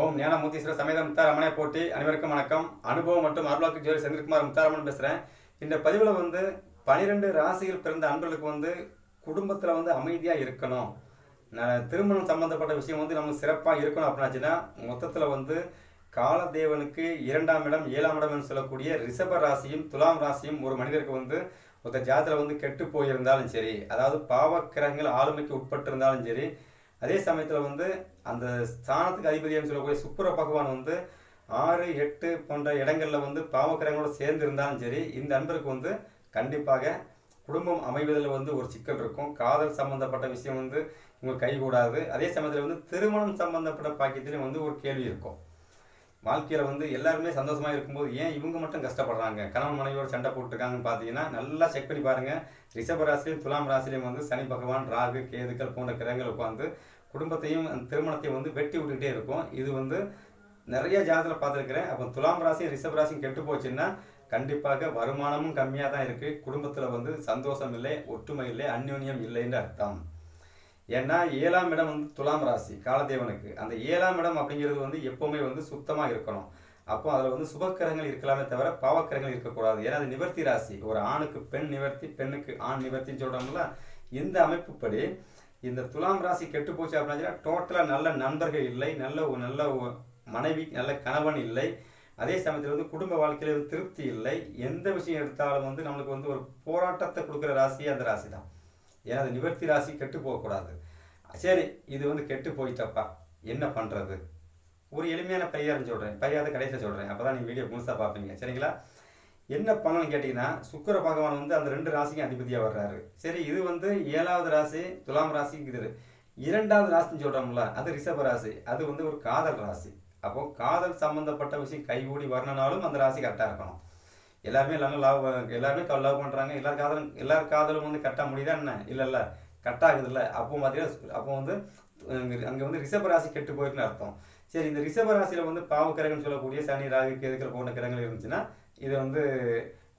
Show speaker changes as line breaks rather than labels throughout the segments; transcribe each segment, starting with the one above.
ஓம் ஞானமூர்த்தீஸ்வர சமேத முத்தாரமனை போட்டி அனைவருக்கும் வணக்கம். அனுபவம் மற்றும் அருளாக்கு ஜோதி செந்தில்குமார் முத்தாரமன் பேசுகிறேன் இந்த பதிவில் வந்து பனிரெண்டு ராசியில் பிறந்த அன்பர்களுக்கு வந்து குடும்பத்தில் வந்து அமைதியாக இருக்கணும். திருமணம் சம்பந்தப்பட்ட விஷயம் வந்து நமக்கு சிறப்பாக இருக்கணும் அப்படின்னாச்சுன்னா மொத்தத்தில் வந்து காலதேவனுக்கு இரண்டாம் இடம் ஏழாம் இடம்னு சொல்லக்கூடிய ரிஷப ராசியும் துலாம் ராசியும் ஒரு மனிதருக்கு வந்து ஒருத்த ஜாதத்தில் வந்து கெட்டு போயிருந்தாலும் சரி அதாவது பாவக்கிரகங்கள் ஆளுமைக்கு உட்பட்டு இருந்தாலும் சரி அதே சமயத்தில் வந்து அந்த ஸ்தானத்துக்கு அதிபதியாக சொல்லக்கூடிய சுப்புர பகவான் வந்து ஆறு எட்டு போன்ற இடங்களில் வந்து பாவக்கிரகங்களோட சேர்ந்து இருந்தாலும் சரி இந்த அன்பருக்கு வந்து கண்டிப்பாக குடும்பம் அமைவதில் வந்து ஒரு சிக்கல் இருக்கும். காதல் சம்பந்தப்பட்ட விஷயம் வந்து உங்களுக்கு கைகூடாது. அதே சமயத்தில் வந்து திருமணம் சம்பந்தப்பட்ட பாக்கியத்திலையும் வந்து ஒரு கேள்வி இருக்கும். வாழ்க்கையில் வந்து எல்லாருமே சந்தோஷமாக இருக்கும்போது ஏன் இவங்க மட்டும் கஷ்டப்படுறாங்க? கணவன் மனைவியோட சண்டை போட்டுருக்காங்கன்னு பார்த்தீங்கன்னா நல்லா செக் பண்ணி பாருங்கள் ரிஷப ராசிலையும் துலாம் ராசிலையும் வந்து சனி பகவான் ராகு கேதுக்கள் போன்ற கிரகங்கள் உட்காந்து குடும்பத்தையும் அந்த திருமணத்தையும் வந்து வெட்டி விட்டுக்கிட்டே இருக்கும். இது வந்து நிறைய ஜாதகத்தில் பார்த்துருக்குறேன். அப்போ துலாம் ராசியும் ரிஷப ராசியும் கெட்டு போச்சுன்னா கண்டிப்பாக வருமானமும் கம்மியாக தான் இருக்குது குடும்பத்தில் வந்து சந்தோஷம் இல்லை ஒற்றுமை இல்லை அந்யோன்யம் இல்லைன்னு அர்த்தம். ஏன்னா ஏழாம் இடம் வந்து துலாம் ராசி காலதேவனுக்கு. அந்த ஏழாம் இடம் அப்படிங்கிறது வந்து எப்போவுமே வந்து சுத்தமாக இருக்கணும். அப்போ அதில் வந்து சுபக்கரங்கள் இருக்கலாமே தவிர பாவக்கரங்கள் இருக்கக்கூடாது. ஏன்னா அது நிவர்த்தி ராசி. ஒரு ஆணுக்கு பெண் நிவர்த்தி பெண்ணுக்கு ஆண் நிவர்த்தின்னு சொல்கிறாங்களா இந்த அமைப்புப்படி இந்த துலாம் ராசி கெட்டு போச்சு அப்படின்னா டோட்டலாக நல்ல நண்பர்கள் இல்லை நல்ல ஒரு நல்ல ஒரு மனைவி நல்ல கணவன் இல்லை. அதே சமயத்தில் வந்து குடும்ப வாழ்க்கையில் வந்து திருப்தி இல்லை. எந்த விஷயம் எடுத்தாலும் வந்து நம்மளுக்கு வந்து ஒரு போராட்டத்தை கொடுக்குற ராசி அந்த ராசி தான் ஏன்னா அது நிவர்த்தி ராசி கெட்டு போகக்கூடாது. சரி இது வந்து கெட்டு போயிட்டப்பா. என்ன பண்ணுறது ஒரு எளிமையான பரிகாரம் சொல்கிறேன் பரிகாரத்தை கடைசியில் சொல்கிறேன் அப்போ தான் நீங்கள் வீடியோ முழுசாக பார்ப்பீங்க. சரிங்களா? என்ன பண்ணணும்னு கேட்டிங்கன்னா சுக்கிர பகவான் வந்து அந்த ரெண்டு ராசிக்கும் அதிபதியாக வர்றாரு. சரி இது வந்து ஏழாவது ராசி துலாம் ராசிங்கிறது. இது இரண்டாவது ராசின்னு சொல்கிறோம்ல அது ரிஷப ராசி. அது வந்து ஒரு காதல் ராசி. அப்போ காதல் சம்மந்தப்பட்ட விஷயம் கைகூடி வரணுனாலும் அந்த ராசி கரெக்டாக இருக்கணும். எல்லாருமே எல்லாமே லவ் எல்லாருமே லவ் பண்ணுறாங்க எல்லார் காதலும் எல்லார் காதலும் வந்து கட்டாக முடியுதா என்ன? இல்லை இல்லை. கட் இல்லை அப்போ பார்த்தீங்கன்னா அப்போ வந்து அங்கே வந்து ரிஷப ராசி கெட்டு போயிருக்குன்னு அர்த்தம். சரி இந்த ரிஷப ராசியில் வந்து பாவக்கிரகம்னு சொல்லக்கூடிய சனி ராகு கேதுக்கிற போன்ற கிரகங்கள் இருந்துச்சுன்னா இது வந்து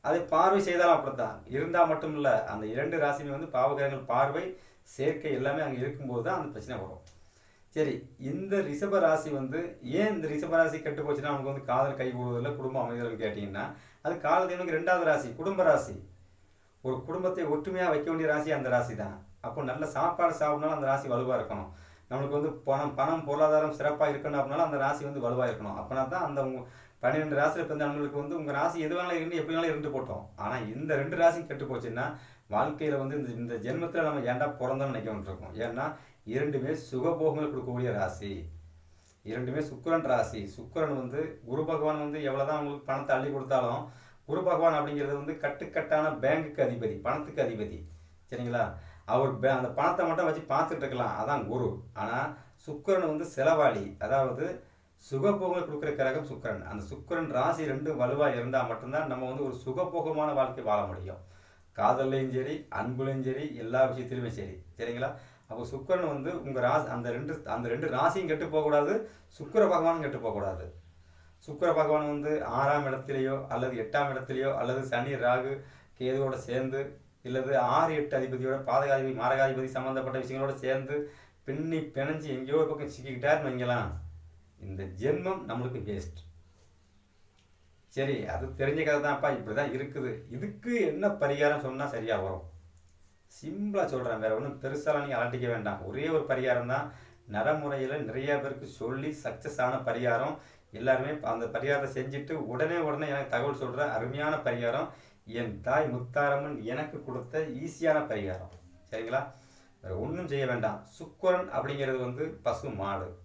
அதை பார்வை செய்தாலும் அப்படித்தான். இருந்தால் மட்டும் இல்லை அந்த இரண்டு ராசியுமே வந்து பாவகிரகங்கள் பார்வை சேர்க்கை எல்லாமே அங்கே இருக்கும்போது தான் அந்த பிரச்சனை வரும். சரி இந்த ரிஷப ராசி வந்து ஏன் இந்த ரிஷப ராசி கெட்டு போச்சுன்னா அவங்களுக்கு வந்து காதல் கை கூடுவதில்லை குடும்பம் அமைதல்னு கேட்டிங்கன்னா அது காலதேவனுக்கு ரெண்டாவது ராசி குடும்ப ராசி. ஒரு குடும்பத்தை ஒற்றுமையாக வைக்க வேண்டிய ராசி அந்த ராசி தான் அப்போ நல்ல சாப்பாடு சாப்பிட்னாலும் அந்த ராசி வலுவாக இருக்கணும். நம்மளுக்கு வந்து பணம் பணம் பொருளாதாரம் சிறப்பாக இருக்கணும் அப்படின்னாலும் அந்த ராசி வந்து வலுவாக இருக்கணும். அப்படின்னா தான் அந்த உங்க பன்னிரெண்டு ராசியில் பிறந்த நம்மளுக்கு வந்து உங்கள் ராசி எது வேணாலும் இருந்து எப்படி வேணாலும் இருந்து போட்டோம். ஆனால் இந்த ரெண்டு ராசியும் கெட்டு போச்சுன்னா வாழ்க்கையில் வந்து இந்த இந்த ஜென்மத்தில் நம்ம ஏன்டா பிறந்தோம்னு நினைக்க வேண்டியிருக்கோம். ஏன்னா இரண்டுமே சுகபோகங்கள் கொடுக்கக்கூடிய ராசி. இரண்டுமே சுக்கரன் ராசி. சுக்கிரன் வந்து குரு பகவான் வந்து எவ்வளோதான் உங்களுக்கு பணத்தை அள்ளி கொடுத்தாலும் குரு பகவான் அப்படிங்கிறது வந்து கட்டுக்கட்டான பேங்குக்கு அதிபதி பணத்துக்கு அதிபதி. சரிங்களா? அவர் பே அந்த பணத்தை மட்டும் வச்சு பார்த்துட்டு இருக்கலாம். அதான் குரு. ஆனால் சுக்கரன் வந்து செலவாளி. அதாவது சுகபோகங்கள் கொடுக்குற கிரகம் சுக்கிரன். அந்த சுக்கிரன் ராசி ரெண்டும் வலுவாக இருந்தால் மட்டும்தான் நம்ம வந்து ஒரு சுகபோகமான வாழ்க்கை வாழ முடியும். காதல்லையும் சரி அன்புலையும் சரி எல்லா விஷயத்திலுமே சரி. சரிங்களா? அப்போ சுக்கிரன் வந்து உங்கள் ராசி அந்த ரெண்டு அந்த ரெண்டு ராசியும் கெட்டு போகக்கூடாது சுக்கர பகவானும் கெட்டு போகக்கூடாது. சுக்கர பகவான் வந்து ஆறாம் இடத்திலேயோ அல்லது எட்டாம் இடத்திலேயோ அல்லது சனி ராகு கேதுவோட சேர்ந்து இல்லது ஆறு எட்டு அதிபதியோட பாதகாதிபதி மாரகாதிபதி சம்மந்தப்பட்ட விஷயங்களோட சேர்ந்து பின்னி பிணைஞ்சு எங்கேயோ ஒரு பக்கம் சிக்கிக்கிட்டாருன்னு வைங்களாம் இந்த ஜென்மம் நம்மளுக்கு வேஸ்ட் சரி அது தெரிஞ்ச கதை தான்ப்பா இப்படி தான் இருக்குது. இதுக்கு என்ன பரிகாரம் சொன்னால் சரியாக வரும்? சிம்பிளாக சொல்கிறேன் வேற ஒன்றும் பெருசாலாம் நீங்கள் அலட்டிக்க வேண்டாம். ஒரே ஒரு பரிகாரம் தான். நடைமுறையில் நிறைய பேருக்கு சொல்லி சக்ஸஸ் ஆன பரிகாரம். எல்லாருமே அந்த பரிகாரத்தை செஞ்சுட்டு உடனே உடனே எனக்கு தகவல் சொல்கிற அருமையான பரிகாரம். என் தாய் முத்தாரம்மன் எனக்கு கொடுத்த ஈஸியான பரிகாரம். சரிங்களா? வேற ஒன்றும் செய்ய வேண்டாம். சுக்கரன் அப்படிங்கிறது வந்து பசு மாடு.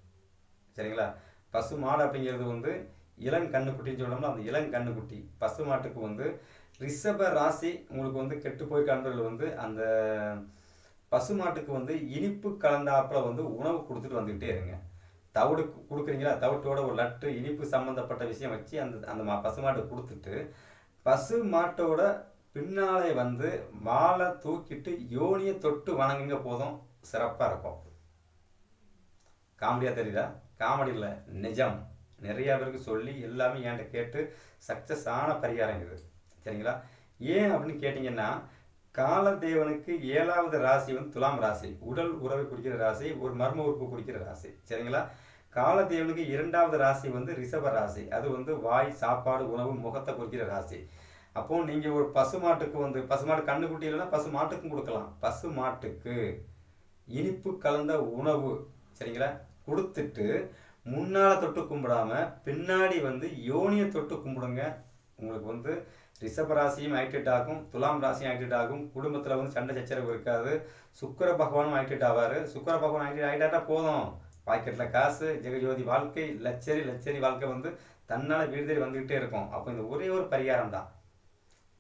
சரிங்களா? பசு மாடு அப்படிங்கிறது வந்து இளங்கண்ணுக்குட்டின்னு சொல்லணும்னா அந்த இளங்கண்ணுக்குட்டி. பசு மாட்டுக்கு வந்து ரிஷப ராசி உங்களுக்கு வந்து கெட்டு போய் கண்பர்கள் வந்து அந்த பசு மாட்டுக்கு வந்து இனிப்பு கலந்தாப்புல வந்து உணவு கொடுத்துட்டு வந்துக்கிட்டே இருங்க. தவிடு கொடுக்குறீங்களா? தவிட்டோட ஒரு லட்டு இனிப்பு சம்மந்தப்பட்ட விஷயம் வச்சு அந்த அந்த மா பசு கொடுத்துட்டு பசு மாட்டோட பின்னாலே வந்து வாழை தூக்கிட்டு யோனியை தொட்டு வணங்குங்க போதும். சிறப்பாக இருக்கும். காமெடியாக தெரியுதா? காமெடி இல்லை நிஜம். நிறைய பேருக்கு சொல்லி எல்லாமே என்கிட்ட கேட்டு சக்ஸஸ் ஆன பரிகாரம் இது. சரிங்களா? ஏன் அப்படின்னு கேட்டிங்கன்னா காலதேவனுக்கு ஏழாவது ராசி வந்து துலாம் ராசி. உடல் உறவை குறிக்கிற ராசி ஒரு மர்ம உறுப்பு குறிக்கிற ராசி. சரிங்களா? காலதேவனுக்கு இரண்டாவது ராசி வந்து ரிஷப ராசி. அது வந்து வாய் சாப்பாடு உணவு முகத்தை குறிக்கிற ராசி. அப்போ நீங்கள் ஒரு பசு மாட்டுக்கு வந்து பசு மாட்டு கண்ணுக்குட்டி இல்லைன்னா பசு மாட்டுக்கும் கொடுக்கலாம். பசு மாட்டுக்கு இனிப்பு கலந்த உணவு சரிங்களா? கொடுத்துட்டு முன்னால் தொட்டு கும்பிடாம பின்னாடி வந்து யோனியை தொட்டு கும்பிடுங்க. உங்களுக்கு வந்து ரிஷப ராசியும் ஆக்டிவேட் ஆகும் துலாம் ராசியும் ஆக்டிவேட் ஆகும். குடும்பத்தில் வந்து சண்டை சச்சரவு இருக்காது. சுக்கர பகவானும் ஆக்டிவேட் ஆவார். சுக்கர பகவான் ஆக்டிவேட் ஆகிட்டாட்டா போதும். பாக்கெட்டில் காசு ஜெகஜோதி வாழ்க்கை லச்சரி லச்சரி வாழ்க்கை வந்து தன்னால் வீடு தேடி வந்துக்கிட்டே இருக்கும். அப்போ இந்த ஒரே ஒரு பரிகாரம் தான்.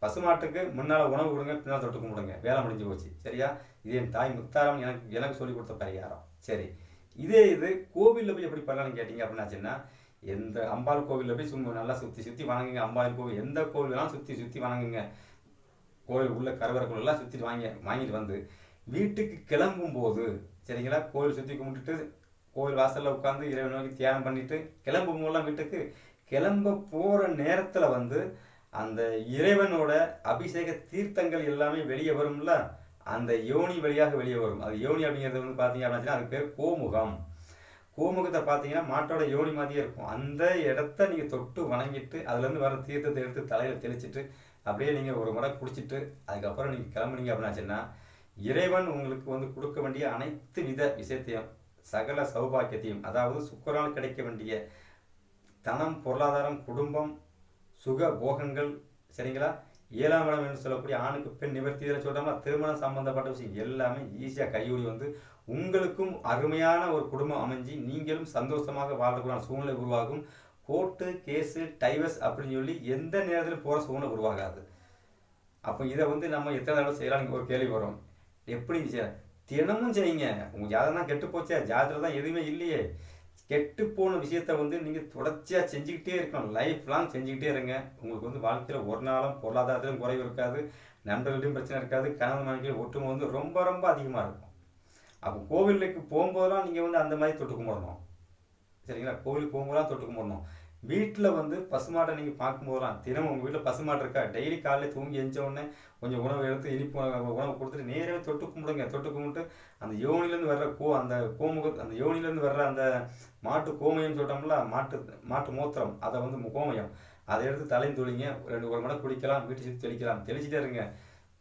பசுமாட்டுக்கு முன்னால் உணவு கொடுங்க பின்னால் தொட்டு கும்பிடுங்க வேலை முடிஞ்சு போச்சு. சரியா? இது என் தாய் முத்தாரம் எனக்கு எனக்கு சொல்லிக் கொடுத்த பரிகாரம். சரி. இதே இது கோவிலில் போய் எப்படி பண்ணலாம்னு கேட்டிங்க அப்படின்னாச்சுன்னா எந்த அம்பாள் கோவிலில் போய் சும்மா நல்லா சுற்றி சுற்றி வணங்குங்க. அம்பாள் கோவில் எந்த கோவிலெல்லாம் சுற்றி சுற்றி வணங்குங்க. கோவில் உள்ள கருவறைக்குள்ளெல்லாம் சுற்றி வாங்கி வாங்கிட்டு வந்து வீட்டுக்கு கிளம்பும் போது சரிங்களா? கோவில் சுற்றி கும்பிட்டுட்டு கோவில் வாசலில் உட்காந்து இறைவன் நோக்கி தியானம் பண்ணிவிட்டு கிளம்பும் போதெல்லாம் வீட்டுக்கு கிளம்ப போகிற நேரத்தில் வந்து அந்த இறைவனோட அபிஷேக தீர்த்தங்கள் எல்லாமே வெளியே வரும்ல? அந்த யோனி வழியாக வெளியே வரும். அது யோனி அப்படிங்கிறது வந்து பார்த்தீங்க அப்படின்னா அதுக்கு பேர் கோமுகம். கோமுகத்தை பார்த்தீங்கன்னா மாட்டோட யோனி மாதிரியே இருக்கும். அந்த இடத்த நீங்கள் தொட்டு வணங்கிட்டு அதுலேருந்து வர தீர்த்தத்தை எடுத்து தலையில் தெளிச்சிட்டு அப்படியே நீங்கள் ஒரு முறை குடிச்சிட்டு அதுக்கப்புறம் நீங்கள் கிளம்புனீங்க அப்படின்னாச்சுன்னா இறைவன் உங்களுக்கு வந்து கொடுக்க வேண்டிய அனைத்து வித விஷயத்தையும் சகல சௌபாக்கியத்தையும் அதாவது சுக்கரால் கிடைக்க வேண்டிய தனம் பொருளாதாரம் குடும்பம் சுக போகங்கள் சரிங்களா? ஏழாம் இடம் என்று சொல்லக்கூடிய ஆணுக்கு பெண் நிவர்த்தி இதில் சொல்கிறோம்னா திருமணம் சம்மந்தப்பட்ட விஷயம் எல்லாமே ஈஸியாக கையொடி வந்து உங்களுக்கும் அருமையான ஒரு குடும்பம் அமைஞ்சு நீங்களும் சந்தோஷமாக வாழக்கூடிய சூழ்நிலை உருவாகும். கோர்ட்டு கேஸு டைவர்ஸ் அப்படின்னு சொல்லி எந்த நேரத்தில் போகிற சூழ்நிலை உருவாகாது. அப்போ இதை வந்து நம்ம எத்தனை தடவை செய்யலாம்னு ஒரு கேள்வி வரும். எப்படி செய்ய? தினமும் செய்யுங்க. உங்கள் ஜாதகம் தான் கெட்டு போச்சே ஜாதகம் தான் எதுவுமே இல்லையே. கெட்டு போன விஷயத்த வந்து நீங்கள் தொடர்ச்சியாக செஞ்சுக்கிட்டே இருக்கணும். லைஃப் லாங் செஞ்சுக்கிட்டே இருங்க. உங்களுக்கு வந்து வாழ்க்கையில் ஒரு நாளும் பொருளாதாரத்திலும் குறைவு இருக்காது. நண்பர்களிடம் பிரச்சனை இருக்காது. கணவன் மனைவியில் ஒற்றுமை வந்து ரொம்ப ரொம்ப அதிகமாக இருக்கும். அப்போ கோவிலுக்கு போகும்போதெல்லாம் நீங்கள் வந்து அந்த மாதிரி தொட்டு கும்பிடணும் சரிங்களா? கோவிலுக்கு போகும்போதெல்லாம் தொட்டு கும்பிடணும் வீட்டில் வந்து பசுமாட்டை நீங்கள் பார்க்கும்போதெல்லாம் தினமும் உங்கள் வீட்டில் பசுமாட்டு இருக்கா? டெய்லி காலையில் தூங்கி எஞ்ச உடனே கொஞ்சம் உணவு எடுத்து இனிப்பு உணவு கொடுத்துட்டு நேரவே தொட்டு கும்பிடுங்க. தொட்டு கும்பிட்டு அந்த யோனிலேருந்து வர்ற கோ அந்த கோமுக அந்த யோனிலேருந்து வர்ற அந்த மாட்டு கோமயம் சொல்கிறோம்ல மாட்டு மாட்டு மூத்திரம் அதை வந்து கோமயம். அதை எடுத்து தலையும் தொழிங்க ரெண்டு ஒரு மணி குடிக்கலாம் வீட்டு சுற்றி தெளிக்கலாம். தெளிச்சுட்டே இருங்க.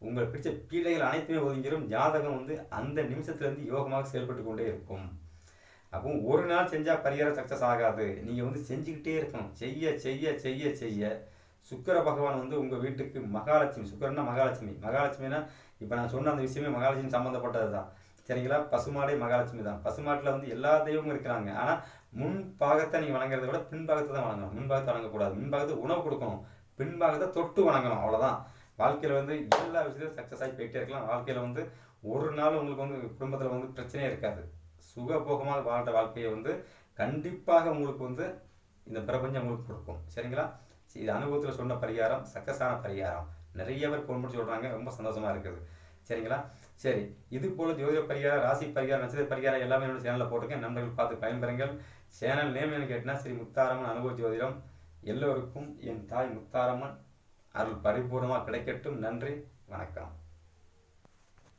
உங்கள் பிடிச்ச பீடைகள் அனைத்துமே ஒதுங்கிடும் ஜாதகம் வந்து அந்த நிமிஷத்துலேருந்து யோகமாக செயல்பட்டு கொண்டே இருக்கும். அப்போ ஒரு நாள் செஞ்சால் பரிகாரம் சக்ஸஸ் ஆகாது. நீங்கள் வந்து செஞ்சுக்கிட்டே இருக்கணும். செய்ய செய்ய செய்ய செய்ய. சுக்கர பகவான் வந்து உங்கள் வீட்டுக்கு மகாலட்சுமி சுக்கரன்னா மகாலட்சுமி. மகாலட்சுமினா இப்போ நான் சொன்ன அந்த விஷயமே மகாலட்சுமி சம்மந்தப்பட்டது தான் சரிங்களா? பசுமாடே மகாலட்சுமி தான். பசுமாட்டில் வந்து எல்லா தெய்வமும் இருக்கிறாங்க. ஆனால் முன் பாகத்தை நீங்கள் வணங்குறத விட பின்பாகத்தை தான் வணங்கணும். முன்பாகத்தை வணங்கக்கூடாது. முன்பாகத்தை உணவு கொடுக்கணும். பின்பாகத்தை தொட்டு வணங்கணும். அவ்வளோதான் வாழ்க்கையில் வந்து எல்லா விஷயத்தையும் சக்ஸஸ் ஆகி போயிட்டே இருக்கலாம். வாழ்க்கையில் வந்து ஒரு நாள் உங்களுக்கு வந்து குடும்பத்தில் வந்து பிரச்சனையே இருக்காது. சுகபோகமாக வாழ்கிற வாழ்க்கையை வந்து கண்டிப்பாக உங்களுக்கு வந்து இந்த பிரபஞ்சம் உங்களுக்கு கொடுக்கும். சரிங்களா? இது அனுபவத்தில் சொன்ன பரிகாரம் சக்ஸஸான பரிகாரம். நிறைய பேர் ஃபோன் பண்ணி சொல்கிறாங்க ரொம்ப சந்தோஷமாக இருக்குது. சரிங்களா? சரி இது போல் ஜோதிட பரிகாரம் ராசி பரிகாரம் நட்சத்திர பரிகாரம் எல்லாமே என்னோட சேனலில் போட்டிருக்கேன். நண்பர்கள் பார்த்து பயன்பெறுங்கள். சேனல் நேம் என்ன கேட்டால் ஸ்ரீ முத்தாரம்மன் அனுபவ ஜோதிடம். எல்லோருக்கும் என் தாய் முத்தாரம்மன். அருள் பரிபூர்ணமாக கிடைக்கட்டும். நன்றி. வணக்கம்.